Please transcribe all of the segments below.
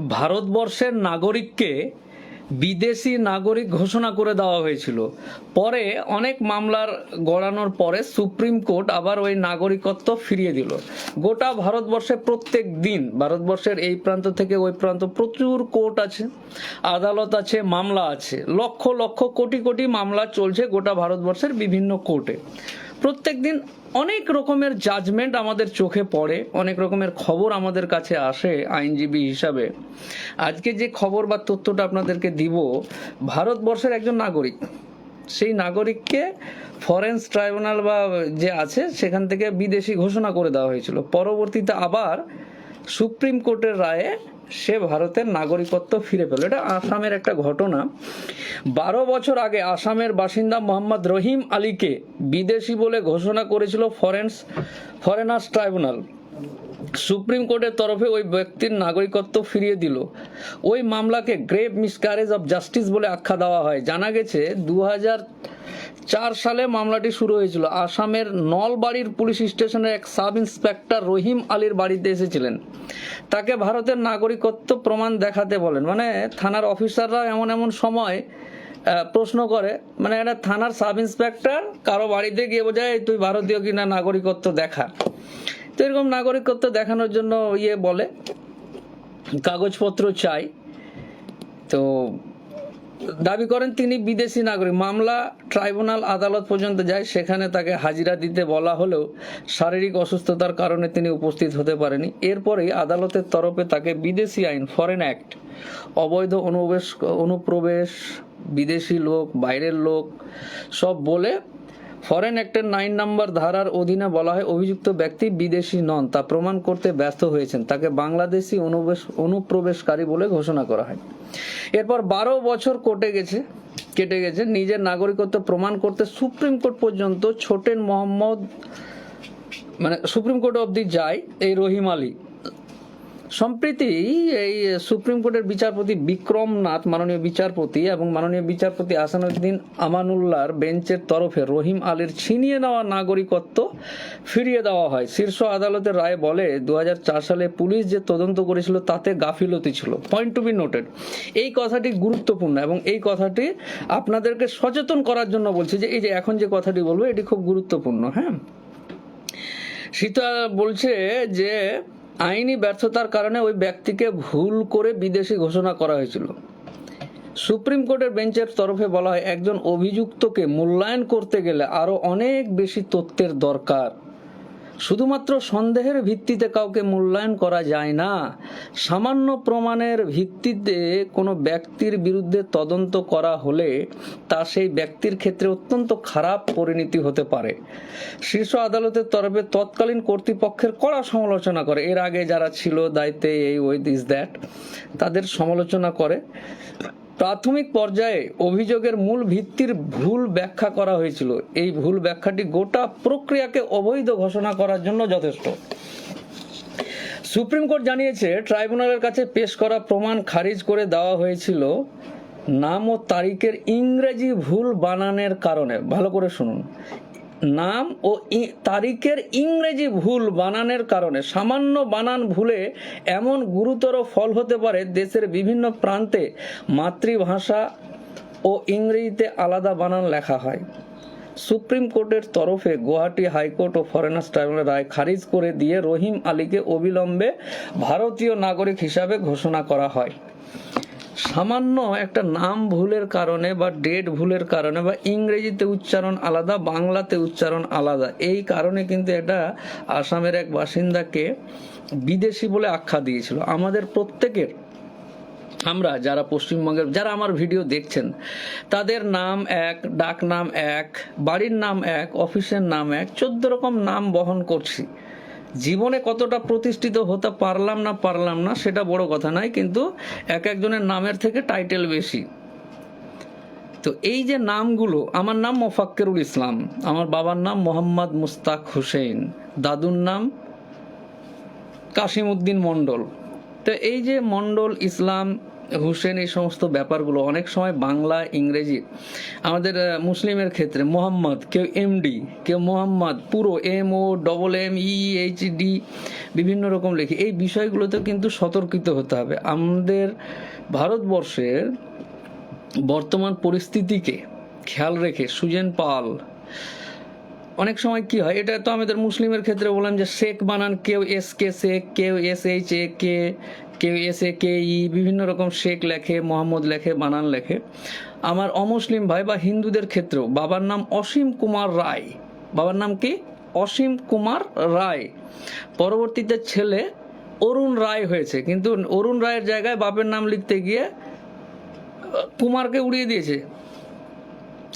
ভারতবর্ষের নাগরিককে বিদেশি নাগরিক ঘোষণা করে দেওয়া হয়েছিল। পরে অনেক মামলার গড়ানোর পরে সুপ্রিম কোর্ট আবার ওই নাগরিকত্ব ফিরিয়ে দিল। গোটা ভারতবর্ষে প্রত্যেক দিন, ভারতবর্ষের এই প্রান্ত থেকে ওই প্রান্ত প্রচুর কোর্ট আছে, আদালত আছে, মামলা আছে। লক্ষ লক্ষ কোটি কোটি মামলা চলছে গোটা ভারতবর্ষের বিভিন্ন কোর্টে। প্রত্যেক দিন অনেক রকমের জাজমেন্ট আমাদের চোখে পড়ে, অনেক রকমের খবর আমাদের কাছে আসে আইনজীবী হিসাবে। আজকে যে খবর বা তথ্যটা আপনাদেরকে দিব, ভারতবর্ষের একজন নাগরিক, সেই নাগরিককে ফরেন্স ট্রাইব্যুনাল বা যে আছে, সেখান থেকে বিদেশি ঘোষণা করে দেওয়া হয়েছিল। পরবর্তীতে আবার সুপ্রিম কোর্টের রায়ে সে ভারতের নাগরিকত্ব ফিরে পেল। এটা আসামের একটা ঘটনা। বারো বছর আগে আসামের বাসিন্দা মোহাম্মদ রহিম আলীকে বিদেশি বলে ঘোষণা করেছিল ফরেন্স, ফরেনার্স ট্রাইব্যুনাল। সুপ্রিম কোর্টের তরফে ওই ব্যক্তির নাগরিকত্ব ফিরিয়ে দিল। ওই মামলাকে গ্রেভ মিসক্যারেজ অফ জাস্টিস বলে আখ্যা দেওয়া হয়। জানা গেছে দু চার সালে মামলাটি শুরু হয়েছিল। আসামের নলবাড়ির পুলিশ স্টেশনের এক সাব ইন্সপেক্টর রহিম আলীর বাড়িতে এসেছিলেন। তাকে ভারতের নাগরিকত্ব প্রমাণ দেখাতে বলেন। মানে থানার অফিসাররা এমন এমন সময় প্রশ্ন করে। মানে একটা থানার সাব ইন্সপেক্টর কারও বাড়িতে গিয়ে বোঝায় তুই ভারতীয় কিনা নাগরিকত্ব দেখা? তো এরকম নাগরিকত্ব দেখানোর জন্য ইয়ে বলে। কাগজপত্র চাই। তো দাবি করেন তিনি বিদেশি নাগরিক। মামলা ট্রাইব্যুনাল আদালত পর্যন্ত যায়, সেখানে তাকে হাজিরা দিতে বলা হলেও শারীরিক অসুস্থতার কারণে তিনি উপস্থিত হতে পারেনি। এরপরেই আদালতের তরফে তাকে বিদেশি আইন, ফরেন অ্যাক্ট, অবৈধ অনুবেশ অনুপ্রবেশ, বিদেশি লোক, বাইরের লোক সব বলে ফরেন অ্যাক্টের নাইন নাম্বার ধারার অধীনে বলা হয় অভিযুক্ত ব্যক্তি বিদেশি নন, তা প্রমাণ করতে ব্যস্ত হয়েছেন। তাকে বাংলাদেশি অনুবেশ, অনুপ্রবেশকারী বলে ঘোষণা করা হয়। এরপর বারো বছর কোর্টে গেছে, কেটে গেছে। নিজের নাগরিকত্ব প্রমাণ করতে সুপ্রিম কোর্ট পর্যন্ত ছোটেন মোহাম্মদ মানে সুপ্রিম কোর্ট অবধি যায় এই রহিম আলী। সম্প্রতি, এই সুপ্রিম কোর্টের বিচারপতি বিক্রম নাথ, মাননীয় বিচারপতি এবং মাননীয় বিচারপতি আসানুদ্দিন আমানুল্লাহর বেঞ্চের তরফে রহিম আলীর ছিনিয়ে নেওয়া নাগরিকত্ব ফিরিয়ে দেওয়া হয়। শীর্ষ আদালতের রায় বলে দু হাজার চার সালে পুলিশ যে তদন্ত করেছিল তাতে গাফিলতি ছিল। পয়েন্ট টু বি নোটেড এই কথাটি গুরুত্বপূর্ণ এবং এই কথাটি আপনাদেরকে সচেতন করার জন্য বলছি যে, এই যে এখন যে কথাটি বলব, এটি খুব গুরুত্বপূর্ণ হ্যাঁ? সীতা বলছে যে আইনি ব্যর্থতার কারণে ওই ব্যক্তিকে ভুল করে বিদেশি ঘোষণা করা হয়েছিল। সুপ্রিম কোর্টের বেঞ্চের তরফে বলা হয়, একজন অভিযুক্তকে মূল্যায়ন করতে গেলে আরও অনেক বেশি তথ্যের দরকার। শুধুমাত্র সন্দেহের ভিত্তিতে কাউকে মূল্যায়ন করা যায় না, সামান্য প্রমাণের ভিত্তিতে কোনো ব্যক্তির বিরুদ্ধে তদন্ত করা হলে তা সেই ব্যক্তির ক্ষেত্রে অত্যন্ত খারাপ পরিণতি হতে পারে। শীর্ষ আদালতের তরফে তৎকালীন কর্তৃপক্ষের কড়া সমালোচনা করে। এর আগে যারা ছিল দায়িত্বে এই ওই দিস দ্যাট, তাদের সমালোচনা করে। প্রাথমিক পর্যায়ে অভিযোগের মূল ভিত্তির ভুল ব্যাখ্যা করা হয়েছিল। এই ভুল ব্যাখ্যাটি গোটা প্রক্রিয়াকে অবৈধ ঘোষণা করার জন্য যথেষ্ট। সুপ্রিম কোর্ট জানিয়েছে, ট্রাইব্যুনালের কাছে পেশ করা প্রমাণ খারিজ করে দেওয়া হয়েছিল নাম ও তারিখের ইংরেজি ভুল বানানের কারণে। ভালো করে শুনুন। নাম ও তারিখের ইংরেজি ভুল বানানের কারণে, সামান্য বানান ভুলে এমন গুরুতর ফল হতে পারে দেশের বিভিন্ন প্রান্তে মাতৃভাষা ও ইংরেজিতে আলাদা বানান লেখা হয়। সুপ্রিম কোর্টের তরফে গুয়াহাটি হাইকোর্ট ও ফরেনার্স ট্রাইব্যুনাল রায় খারিজ করে দিয়ে রহিম আলীকে অবিলম্বে ভারতীয় নাগরিক হিসাবে ঘোষণা করা হয়। সামান্য একটা নাম ভুলের কারণে বা ডেট ভুলের কারণে বা ইংরেজিতে উচ্চারণ আলাদা, বাংলাতে উচ্চারণ আলাদা। এই কারণে কিন্তু এটা আসামের এক বাসিন্দাকে বিদেশি বলে আখ্যা দিয়েছিল। আমাদের প্রত্যেকের, আমরা যারা পশ্চিমবঙ্গের, যারা আমার ভিডিও দেখছেন, তাদের নাম এক, ডাক নাম এক, বাড়ির নাম এক, অফিসের নাম এক, চোদ্দ রকম নাম বহন করছি। জীবনে কতটা প্রতিষ্ঠিত হতে পারলাম না পারলাম না, সেটা বড় কথা নয়, কিন্তু এক একজনের নামের থেকে টাইটেল বেশি। তো এই যে নামগুলো, আমার নাম মোফাক্কেরুল ইসলাম, আমার বাবার নাম মোহাম্মদ মুস্তাক হোসেন দাদুর নাম কাসিম উদ্দিন মণ্ডল। তো এই যে মণ্ডল, ইসলাম হুসেন এই সমস্ত ব্যাপারগুলো অনেক সময় বাংলা, ইংরেজি, আমাদের মুসলিমের ক্ষেত্রে মোহাম্মদ, কেউ এমডি কেউ মোহাম্মদ, পুরো M O double M E H D বিভিন্ন রকম লেখি, এই বিষয়গুলোতে কিন্তু সতর্কিত হতে হবে। আমাদের ভারতবর্ষের বর্তমান পরিস্থিতিকে খেয়াল রেখে সুজেন পাল, অনেক সময় কি হয়, এটা তো আমাদের মুসলিমের ক্ষেত্রে বললাম যে শেখ বানান, কেউ এস কে শেখ, কেউ এস এইচ এ কে কেউ এস এ কে ই বিভিন্ন রকম শেখ লেখে, মোহাম্মদ লেখে, বানান লেখে। আমার অমুসলিম ভাই বা হিন্দুদের ক্ষেত্রেও বাবার নাম অসীম কুমার রায়। বাবার নাম কি? অসীম কুমার রায়। পরবর্তীতে ছেলে অরুণ রায় হয়েছে। কিন্তু অরুণ রায়ের জায়গায় বাপের নাম লিখতে গিয়ে কুমারকে উড়িয়ে দিয়েছে।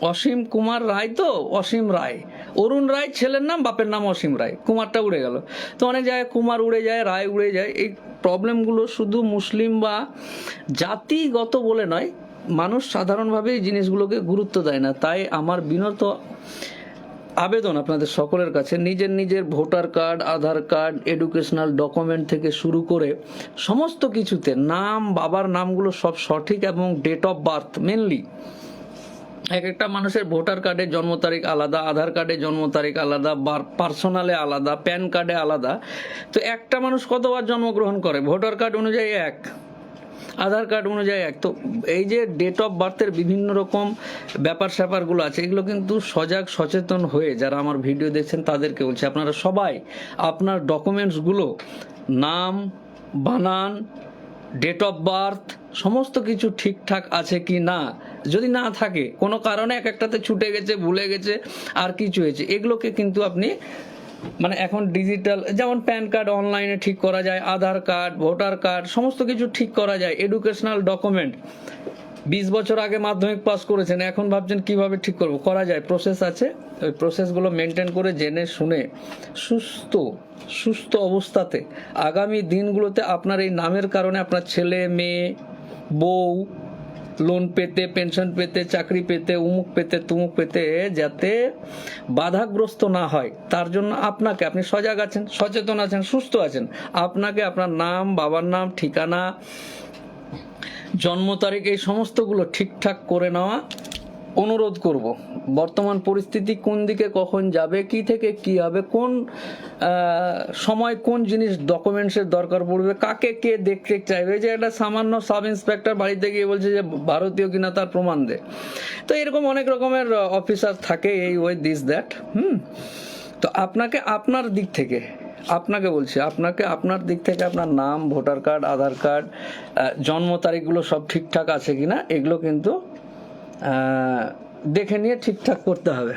অসীম কুমার রায় তো? অসীম রায়। অরুণ রায় ছেলের নাম, বাপের নাম অসীম রায়। কুমারটা উড়ে গেল। তো অনেক জায়গায় কুমার উড়ে যায়, রায় উড়ে যায়। এই প্রবলেমগুলো শুধু মুসলিম বা জাতিগত বলে নয়, মানুষ সাধারণভাবে এই জিনিসগুলোকে গুরুত্ব দেয় না। তাই আমার বিনত আবেদন আপনাদের সকলের কাছে, নিজের নিজের voter card, Aadhaar card educational document থেকে শুরু করে সমস্ত কিছুতে নাম, বাবার নামগুলো সব সঠিক এবং ডেট অফ বার্থ মেনলি এক একটা মানুষের ভোটার কার্ডে জন্ম তারিখ আলাদা, আধার কার্ডে জন্ম তারিখ আলাদা পার্সোনালে আলাদা প্যান কার্ডে আলাদা। তো একটা মানুষ কতবার জন্মগ্রহণ করে? ভোটার কার্ড অনুযায়ী এক, আধার কার্ড অনুযায়ী এক। তো এই যে ডেট অফ বার্থের বিভিন্ন রকম ব্যাপার স্যাপারগুলো আছে, এগুলো কিন্তু সজাগ, সচেতন হয়ে যারা আমার ভিডিও দেখছেন তাদেরকে বলছি, আপনারা সবাই আপনার ডকুমেন্টসগুলো নাম, বানান ডেট অফ বার্থ সমস্ত কিছু ঠিকঠাক আছে কি না যদি না থাকে, কোনো কারণে এক একটাতে ছুটে গেছে, ভুলে গেছে, আর কিছু হয়েছে, এগুলোকে কিন্তু আপনি মানে এখন ডিজিটাল যেমন প্যান কার্ড অনলাইনে ঠিক করা যায়, আধার কার্ড ভোটার কার্ড সমস্ত কিছু ঠিক করা যায় এডুকেশনাল ডকুমেন্ট বিশ বছর আগে মাধ্যমিক পাস করেছেন, এখন ভাবছেন কীভাবে ঠিক করব? করা যায় প্রসেস আছে, ওই প্রসেসগুলো মেনটেন করে জেনে শুনে, সুস্থ সুস্থ অবস্থাতে, আগামী দিনগুলোতে আপনার এই নামের কারণে আপনার ছেলে, মেয়ে, বউ লোন পেতে পেনশন পেতে, চাকরি পেতে, উমুক পেতে, তুমুক পেতে যাতে বাধাগ্রস্ত না হয়। তার জন্য আপনাকে, আপনি সজাগ আছেন, সচেতন আছেন, সুস্থ আছেন। আপনাকে আপনার নাম, বাবার নাম, ঠিকানা, জন্ম তারিখ, এই সমস্তগুলো ঠিকঠাক করে নেওয়া অনুরোধ করব, বর্তমান পরিস্থিতি কোন দিকে কখন যাবে, কি থেকে কি হবে, কোন সময় কোন জিনিস ডকুমেন্টসের দরকার পড়বে, কাকে কে দেখতে চাইবে যে একটা সামান্য সাব ইন্সপেক্টর বাড়িতে গিয়ে বলছে যে ভারতীয় কিনা তার প্রমাণ দে। তো এরকম অনেক রকমের অফিসার থাকে এই ওয়ে দিস দ্যাট হুম? তো আপনাকে আপনার দিক থেকে, আপনাকে বলছি, আপনাকে আপনার দিক থেকে আপনার নাম, ভোটার কার্ড আধার কার্ড জন্ম তারিখগুলো সব ঠিকঠাক আছে কিনা, এগুলো কিন্তু দেখে নিয়ে ঠিকঠাক করতে হবে।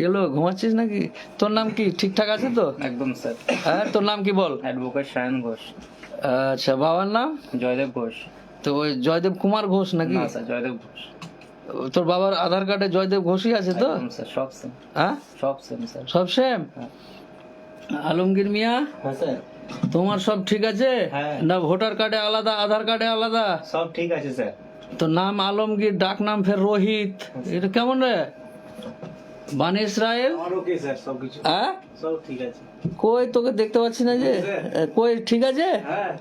এগুলো ঘুমাচ্ছিস নাকি? তোর নাম কি? ঠিকঠাক আছে তো? একদম স্যার। হ্যাঁ তোর নাম কি বল? অ্যাডভোকেট সায়ন ঘোষ। আচ্ছা বাবার নাম? জয়দেব ঘোষ। তো ওই জয়দেব কুমার ঘোষ নাকি? না স্যার জয়দেব ঘোষ। তোর বাবার আধার কার্ডে জয়দেব ঘোষই আছে তো? স্যার সব সেম হ্যাঁ? সব সেম স্যার। সব সেম হ্যাঁ। আলমগীর মিয়া? হ্যাঁ স্যার। তোমার সব ঠিক আছে? হ্যাঁ। না ভোটার কার্ডে আলাদা আধার কার্ডে আলাদা? সব ঠিক আছে স্যার। তো নাম আলমগীর ডাক নাম ফের রোহিত। এটা কেমন রে? বানি ইসরায়েল? হ্যাঁ? কই তোকে দেখতে পাচ্ছি না যে? কই ঠিক আছে? হ্যাঁ।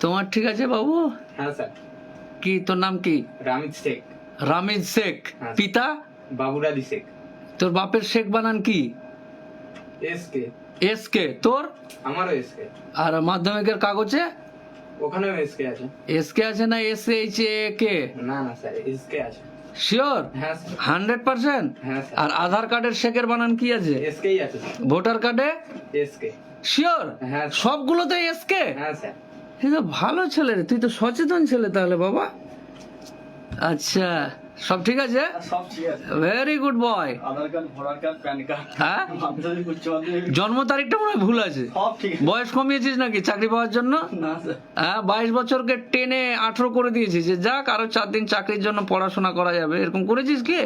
তোমার ঠিক আছে বাবু? হ্যাঁ স্যার। কি তোর নাম কি? রামিত শেখ। রামিজ শেখ। পিতা? বাবুরালি শেখ। তোর বাপের শেখ বানান কি? S K. S K. তোর? আমারও এস কে। আর মাধ্যমিকের কাগজে? ওখানেও এস কে আছে। এস কে আছে না এস এইচ এ কে না না স্যার এস কে আছে। শিওর হ্যাঁ হান্ড্রেড পার্সেন্ট? হ্যাঁ আর আধার কার্ডের শেখের বানান কি আছে? এসকেই আছে ভোটার কার্ডে? এসকে শিওর হ্যাঁ। সবগুলোতে এস কে হ্যাঁ স্যার। তুই তো ভালো ছেলে রে তুই তো সচেতন ছেলে তাহলে বাবা। আচ্ছা। সব ঠিক আছে? সব ঠিক আছে। Very good boy Aadhaar card voter card PAN card হ্যাঁ? মাধ্যমিক জন্ম তারিখটা মনে হয় ভুল আছে। সব ঠিক বয়স কমিয়েছিস নাকি চাকরি পাওয়ার জন্য? না হ্যাঁ বাইশ বছরকে টেনে আঠারো করে দিয়েছিস। যে যাক আরও চার দিন চাকরির জন্য পড়াশোনা করা যাবে। এরকম করেছিস কি?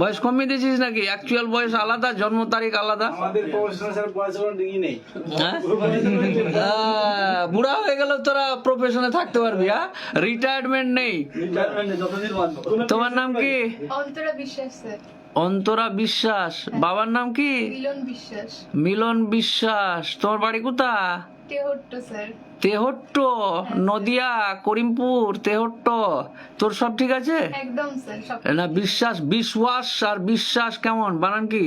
বয়স কমিয়ে দিয়েছিস নাকি? অ্যাকচুয়াল বয়স আলাদা জন্ম তারিখ আলাদা। আমাদের প্রফেশনাল স্যার বয়স নেই। হ্যাঁ? বুড়া হয়ে গেল তোরা প্রফেশনে থাকতে পারবি হ্যাঁ? রিটায়ারমেন্ট নেই। রিটায়ারমেন্ট যতদিন বাঁচবো। তোমার নাম কি? অন্তরা বিশ্বাস স্যার। অন্তরা বিশ্বাস। বাবার নাম কি? মিলন বিশ্বাস। মিলন বিশ্বাস। তোমার বাড়ি কোথা তেহট্ট স্যার। তেহট্ট নদিয়া করিমপুর তেহট্ট। তোর সব ঠিক আছে? একদম স্যার সব না বিশ্বাস বিশ্বাস আর বিশ্বাস কেমন? বানান কি?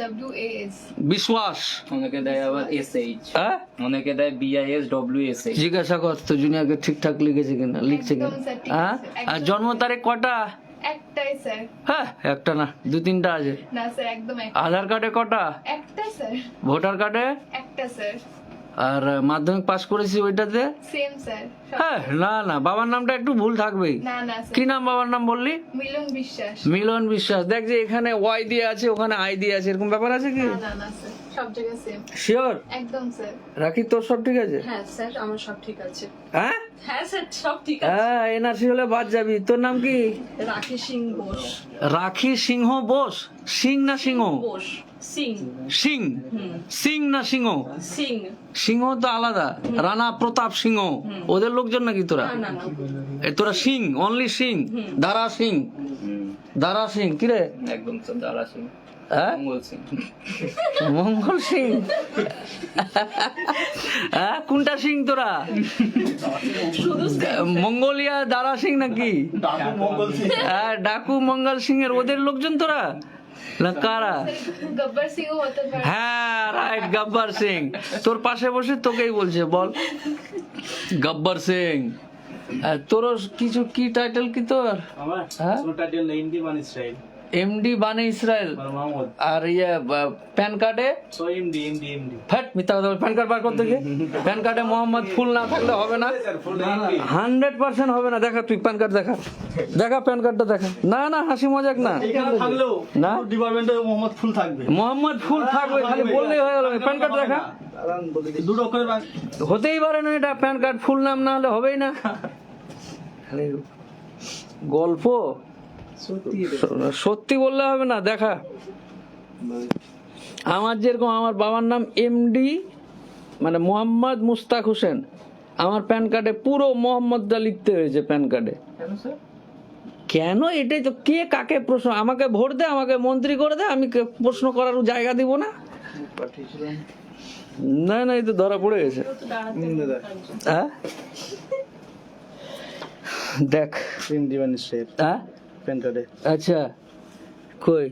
ডাব্লিউ এস বিশ্বাস। অনেকে দেয় আবার এস এইচ হ্যাঁ? অনেকে দেয় বিআইএস ডব্লিউ এস এইচ জিজ্ঞাসা কর তো জুনিয়াকে ঠিকঠাক লিখেছে কিনা? লিখছে কিনা? একদম স্যার, ঠিক হ্যাঁ? আর জন্ম তারিখ কটা? একটাই স্যার। হ্যাঁ একটা না দু তিনটা আছে। না স্যার একদম এক- আধার কার্ডে কটা? একটা স্যার। ভোটার কার্ডে? একটা স্যার। আর মাধ্যমিক পাস করেছি ওইটাতে? সেম স্যার হ্যাঁ না না বাবার নামটা একটু ভুল থাকবেই। না না কি নাম বাবার নাম বললি? মিলন বিশ্বাস। মিলন বিশ্বাস। দেখ যে এখানে ওয়াই দিয়ে আছে ওখানে আই দিয়ে আছে এরকম ব্যাপার আছে কি? না না না স্যার সব জায়গায় সেম শিওর একদম স্যার রাখি তোর সব ঠিক আছে? হ্যাঁ স্যার আমার সব ঠিক আছে। হ্যাঁ? হ্যাঁ স্যার সব ঠিক আছে। হ্যাঁ এনআরসি হলে বাদ যাবি। তোর নাম কি? রাখি সিং বোস। রাখি সিংহ বোস? সিং না সিংহ বোস। সিং। সিং। সিং না সিংহ? সিং। সিংহ তো আলাদা। রানা প্রতাপ সিংহ। ওদের লোকজন নাকি তোরা? তোরা সিং অনলি সিং। দারা সিং। দারা সিং। কিরে? একদম দারা সিং। হ্যাঁ? মঙ্গল সিং। হ্যাঁ? কোনটা সিং তোরা? মঙ্গোলিয়া দারা সিং নাকি? মঙ্গল সিং। হ্যাঁ ডাকু মঙ্গল সিং এর ওদের লোকজন তোরা? না কারা গব্বর সিং হতে পারে। হ্যাঁ রাইট গব্বর সিং। তোর পাশে বসে তোকেই বলছে বল। গব্বর সিং। আর তোরও কিছু কি টাইটেল কি তোর? আমার হ্যাঁ? টাইটেল নেই মানে স্টাইল। এমডি বানে ইসরায়েল আর ইয়ে প্যান কার্ডে ফ্যাট মিথ্যা কথা প্যান কার্ড বার করতে গিয়ে প্যান কার্ডে মোহাম্মদ ফুল না থাকলে হবে না। হান্ড্রেড পার্সেন্ট হবে না। দেখা তুই প্যান কার্ড দেখা। দেখা প্যান কার্ডটা দেখা। না না হাসি মজাক না। না? ডিপার্টমেন্টে মোহাম্মদ ফুল থাকবে। মোহাম্মদ ফুল থাকবে খালি বললেই হয়ে গেল। প্যান কার্ড দেখা? দুটো হতেই পারে না এটা প্যান কার্ড ফুল নাম না হলে হবেই না। খালি গল্প। সত্যি বললে হবে না দেখা। আমার যেরকম আমার বাবার নাম এমডি মানে মোহাম্মদ মুস্তাক হোসেন। আমার প্যান কার্ডে পুরো মোহাম্মদটা লিখতে হয়েছে প্যান কার্ডে। কেন এটাই তো কে কাকে প্রশ্ন আমাকে ভোট দে আমাকে মন্ত্রী করে দে আমি প্রশ্ন করার জায়গা দিব না। না না এই তো ধরা পড়ে গেছে। হ্যাঁ? দেখ। হ্যাঁ? আচ্ছা কই?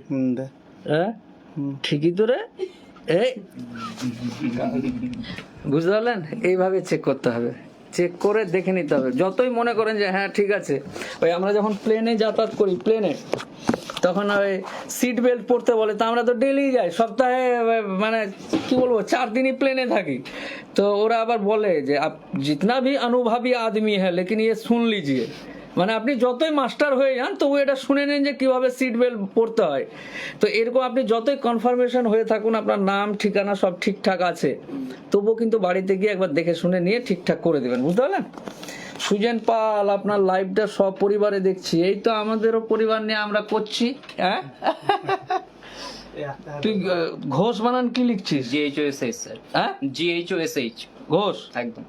হ্যাঁ? ঠিকই তো রে? এই বুঝতে পারলেন? এইভাবে চেক করতে হবে। চেক করে দেখে নিতে হবে। যতই মনে করেন যে হ্যাঁ ঠিক আছে। ওই আমরা যখন প্লেনে যাতায়াত করি প্লেনে তখন ওই সিট বেল্ট পরতে বলে তো আমরা তো ডেলি যাই। সপ্তাহে মানে কি বলব চার দিনই প্লেনে থাকি। তো ওরা আবার বলে যে আপ জিতনা ভি অনুভবী আদমি হ্যাঁ লেকিন ইয়ে শুন লিজিয়ে। মানে আপনি যতই মাস্টার হয়ে যান তবু এটা শুনে নেন যে কীভাবে সিট বেল্ট পরতে হয়। তো এরকম আপনি যতই কনফার্মেশন হয়ে থাকুন আপনার নাম ঠিকানা সব ঠিকঠাক আছে তবুও কিন্তু বাড়িতে গিয়ে একবার দেখে শুনে নিয়ে ঠিকঠাক করে দেবেন বুঝতে পারলেন? সুজেন পাল আপনার লাইভটা সব পরিবারে দেখছি এই তো আমাদেরও পরিবার নিয়ে আমরা করছি হ্যাঁ? তুই ঘোষ বানান কি লিখছিস? G H O S H sir. হ্যাঁ? G H O S H Ghosh? একদম।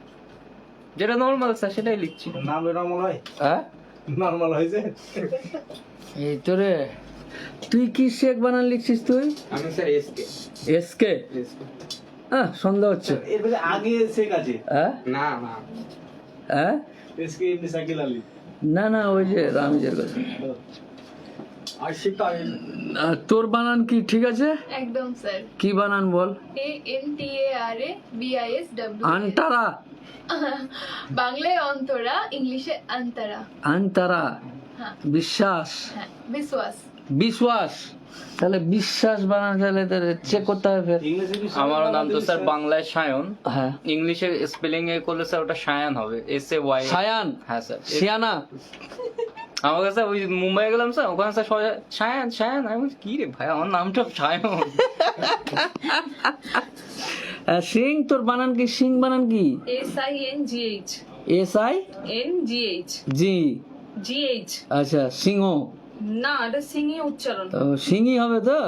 যেটা নর্মাল স্যার সেটাই লিখছি। নাম নর্মাল হয় হ্যাঁ? নর্মাল হয়েছে? এই তো রে তুই কি শেখ বানান লিখছিস তুই? আমি স্যার এসকে এসকে হ্যাঁ সন্দেহ হচ্ছে। এর মধ্যে আগে শেখ আছে। হ্যাঁ? না না। হ্যাঁ? এসকে এমনি সাকিল আলী না না ওই যে রামজের কথা। তোর বানান কি ঠিক আছে? একদম স্যার। কি বানান বল? A N T A R A B I S W Antara বাংলায় অন্তরা ইংলিশে আন্তরা। আন্টারা হ্যাঁ। বিশ্বাস। হ্যাঁ বিশ্বাস। বিশ্বাস। তাহলে বিশ্বাস বানান তাহলে চেক করতে হবে আমার নাম তো স্যার বাংলায় সায়ন। হ্যাঁ। ইংলিশে স্পেলিং এ করলে স্যার ওটা সায়ান হবে এস এ ওয়াই সায়ান? হ্যাঁ স্যার। শিয়ানা আমাকে স্যার ওই মুম্বাই গেলাম স্যার ওখানে স্যার সবাই সায়ান সায়ান আমি বলছি, কি রে ভাই আমার নামটা সায়ন? সিং তোর বানান কি? সিং বানান কি? S I N G H S I N G H G G H আচ্ছা সিংহ না এটা সিংই উচ্চারণ। ও, সিংই হবে তো?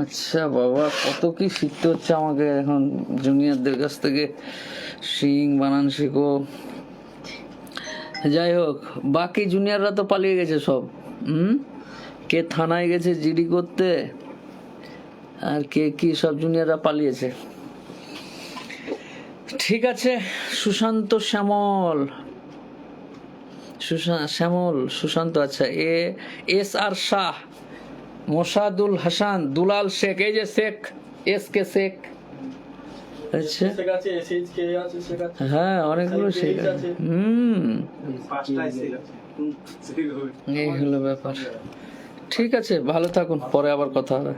আচ্ছা বাবা কত কি শিখতে হচ্ছে আমাকে এখন? জুনিয়রদের কাছ থেকে সিং বানান শিখো। যাই হোক, বাকি জুনিয়ররা তো পালিয়ে গেছে সব। হুম? কে থানায় গেছে জিডি করতে, আর কে কি সব জুনিয়ররা পালিয়েছে? ঠিক আছে, সুশান্ত শ্যামল। শ্যামল, সুশান্ত আচ্ছা A, S R Shah, Mosadul Hasan, Dulal Sheikh, এই যে শেখ, এস কে শেখ। আচ্ছা হ্যাঁ অনেকগুলো শেখ আছে। হুম। এই হলো ব্যাপার। ঠিক আছে ভালো থাকুন পরে আবার কথা হবে।